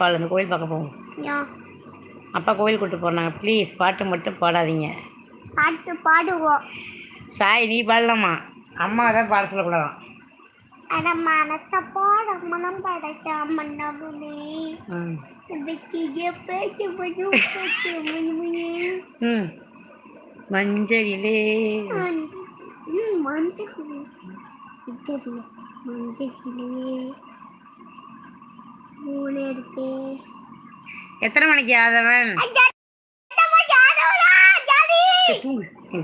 பால் அந்த கோயில் பார்க்க போவோம் அப்பா கோயில் கூட்டு போனாங்க. ப்ளீஸ் பாட்டு மட்டும் பாடாதீங்க. பாட்டு பாடுவோம். சாய் நீ பாடலாமா? அம்மா தான் பாட சொல்லக்கூடாதான் அட மனத்தை பாட மனம் படைச்சா மன்னபுனே மஞ்சளிலே. மஞ்சள். விட்டது எத்தனை மணிக்கு ஆதவன்?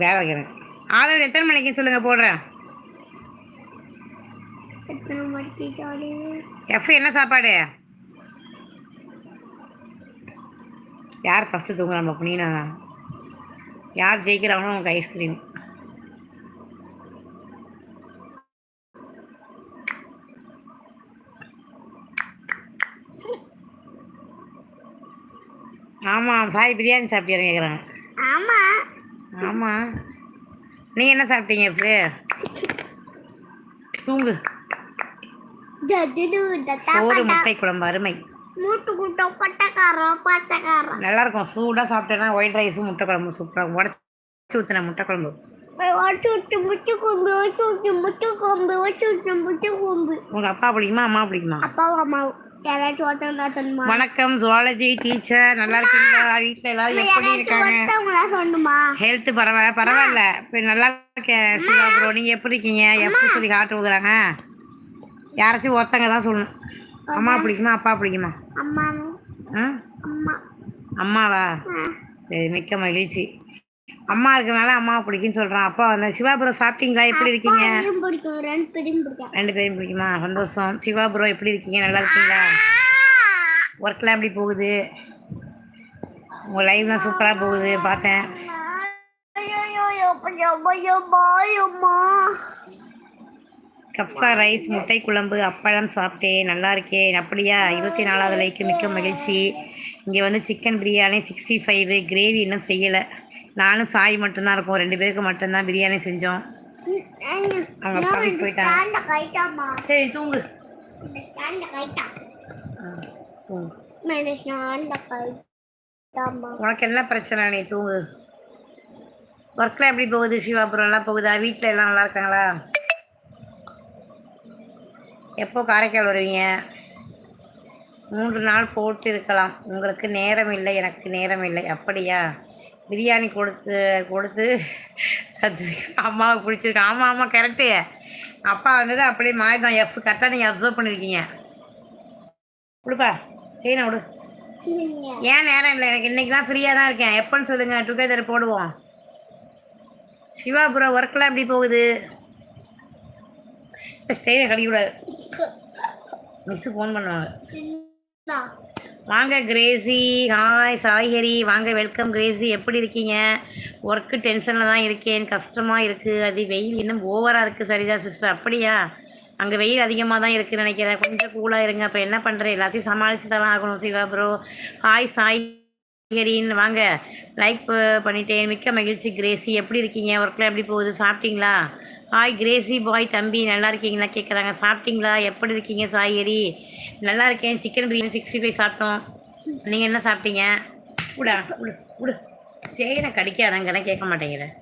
வேலை வைக்கிறேன் ஆதவன் எத்தனை மணிக்கு சொல்லுங்க போடுறேன். எஃப் என்ன சாப்பாடு? யார் ஃபஸ்ட்டு தூங்குறாங்க அப்போ நீனா யார் ஜெயிக்கிறாங்களோ உங்களுக்கு ஐஸ்கிரீம் ஆமாம் சாய் பிரியாணி சாப்பிட்டியான்னு கேட்குறாங்க ஆமா. ஆமாம் நீங்கள் என்ன சாப்பிட்டீங்க இப்போ? தூங்கு. தட்டா முட்டை குழம்பு அருமை. நல்லா இருக்கும் சூடாக சாப்பிட்டேன்னா ஒயிட் ரைஸும் முட்டை குழம்பு சூப்பராக உடச்சி ஊற்றின முட்டை குழம்பு. உங்கள் அப்பா பிடிக்குமா அம்மா பிடிக்குமா? அப்பாவும் அம்மாவும். வணக்கம் ஜுவாலஜி டீச்சர் நல்லா இருக்கீங்களா? வீட்டில் எல்லாரும் எப்படி இருக்காங்க? ஹெல்த் பரவாயில்ல பரவாயில்ல. இப்போ நல்லா இருக்கேன் சிவா ப்ரோ நீங்கள் எப்படி இருக்கீங்க? எப்படி சொல்லி காட்டு ஊதுறாங்க யாராச்சும் ஒருத்தங்க தான் சொல்லணும். அம்மா பிடிக்குமா அப்பா பிடிக்குமா? அம்மா. அம்மாவா. சரி மிக்க மகிழ்ச்சி. அம்மா இருக்கனால அம்மாவை பிடிக்குன்னு சொல்கிறான் அப்பா வந்து சிவாபுரம் சாப்பிட்டீங்களா? எப்படி இருக்கீங்க? ரெண்டு பேரும் பிடிக்குமா. சந்தோஷம். சிவாபுரம் எப்படி இருக்கீங்க? நல்லா இருக்கீங்களா? ஒர்க்லாம் எப்படி போகுது? உங்கள் லைவ்லாம் சூப்பராக போகுது பார்த்தேன். கப்சா ரைஸ் முட்டை குழம்பு அப்பளம் சாப்பிட்டேன். நல்லா இருக்கேன். அப்படியா? இருபத்தி நாலாவது லைக்கு மிக்க மகிழ்ச்சி. இங்கே வந்து chicken biryani sixty five gravy இன்னும் செய்யலை. நானும் சாய் மட்டும்தான் இருக்கோம். ரெண்டு பேருக்கு மட்டும்தான் பிரியாணி செஞ்சோம். அவங்க ஆஃபீஸ் போயிட்டாங்க. சரி தூங்கு. உனக்கு என்ன பிரச்சனை? நீ தூங்கு. ஒர்க்லாம் எப்படி போகுது? சிவாபுரம் எல்லாம் போகுதா? வீட்டில் எல்லாம் நல்லா இருக்காங்களா? எப்போ காரைக்கால் வருவீங்க? மூன்று நாள் போட்டு இருக்கலாம். உங்களுக்கு நேரம் இல்லை எனக்கு நேரம் இல்லை. அப்படியா? பிரியாணி கொடுத்து கொடுத்து அம்மாவுக்கு பிடிச்சிருக்கு. ஆமாம் ஆமாம் கரெக்டு அப்பா வந்தது அப்படியே மாறி தான் எஃப் கரெக்டாக நீங்கள் அப்சர்வ் பண்ணியிருக்கீங்க கொடுப்பா. செய்யணும் விடு. ஏன் நேரம் இல்லை? எனக்கு இன்னைக்கு தான் ஃப்ரீயாக தான் இருக்கேன். எப்போன்னு சொல்லுங்கள் டுகெதர் போடுவோம். சிவா ப்ரோ ஒர்க்கெலாம் எப்படி போகுது? செய்த கடிக்கூடாது மிஸ்ஸு ஃபோன் பண்ணுவாங்க. வாங்க கிரேசி. ஹாய் சாய்ஹரி. வாங்க வெல்கம் கிரேசி. எப்படி இருக்கீங்க? ஒர்க்கு டென்ஷனில் தான் இருக்கேன். கஷ்டமாக இருக்குது அது வெயில் இன்னும் ஓவராக இருக்குது சரிதா சிஸ்டர் அப்படியா? அங்கே வெயில் அதிகமாக தான் இருக்குதுன்னு நினைக்கிறேன். கொஞ்சம் கூலாக இருங்க. அப்போ என்ன பண்ணுறேன் எல்லாத்தையும் சமாளித்து தான் ஆகணும் சிவா ப்ரோ ஹாய் சாய். ஹரின்னு வாங்க. லைக் பண்ணிட்டேன். மிக்க மகிழ்ச்சி கிரேசி. எப்படி இருக்கீங்க? ஒர்க்கில் எப்படி போகுது? சாப்பிட்டீங்களா? ஹாய் கிரேசி பாய் தம்பி நல்லா இருக்கீங்களா? கேட்குறாங்க சாப்பிட்டீங்களா? எப்படி இருக்கீங்க சாய்கரி நல்லா இருக்கேன். சிக்கன் பிரியாணி சிக்ஸ்டி ஃபைவ் சாப்பிட்டோம். நீங்கள் என்ன சாப்பிட்டீங்க? விடா விடு விடு சரி கடிக்காதங்கன்னு கேட்க மாட்டேங்கிறேன்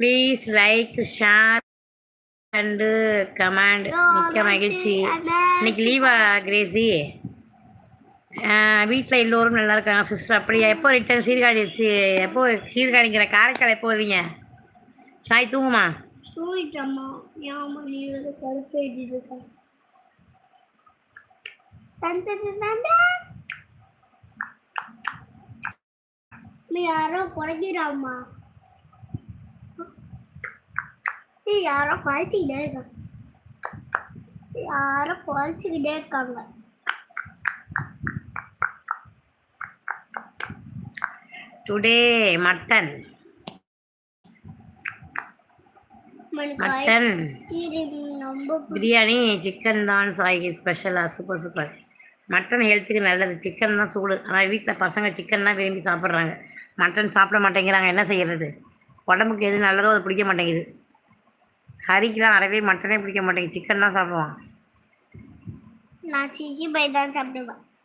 please like share and comment மிக்க மகிழ்ச்சி. இன்னைக்கு லீவா கிரேசி? வீட்டில் எல்லோரும் நல்லா இருக்காங்க சிஸ்டர். அப்படியா? எப்போ ரிட்டர்ன் சீர்காழி சி- எப்போ சீர்காழிங்கிற காரைக்கால் எப்போ வருவீங்க? சாய் தூங்குமா? தூங்கிட்டம்மா. ஏமா நீ நீ யாரோ குறைக்கிறாம்மா நீ யாரோ குறைச்சிக்கிட்டே இருக்காங்க யாரோ குறைச்சிக்கிட்டே இருக்காங்க. Today mutton mutton biryani chicken தான் சாய்க்கு ஸ்பெஷலாக சூப்பர் சூப்பர் மட்டன் ஹெல்த்துக்கு நல்லது. சிக்கன் தான் சூடு. ஆனால் வீட்டில் பசங்க சிக்கன் தான் விரும்பி சாப்பிட்றாங்க. மட்டன் சாப்பிட மாட்டேங்கிறாங்க. என்ன செய்யறது? உடம்புக்கு எது நல்லதோ அது பிடிக்க மாட்டேங்குது. ஹரிக்கெலாம் அறவே மட்டனே பிடிக்க மாட்டேங்குது. சிக்கன் தான் சாப்பிடுவான். நான் சிச்சி பை தான் சாப்பிடுவேன்.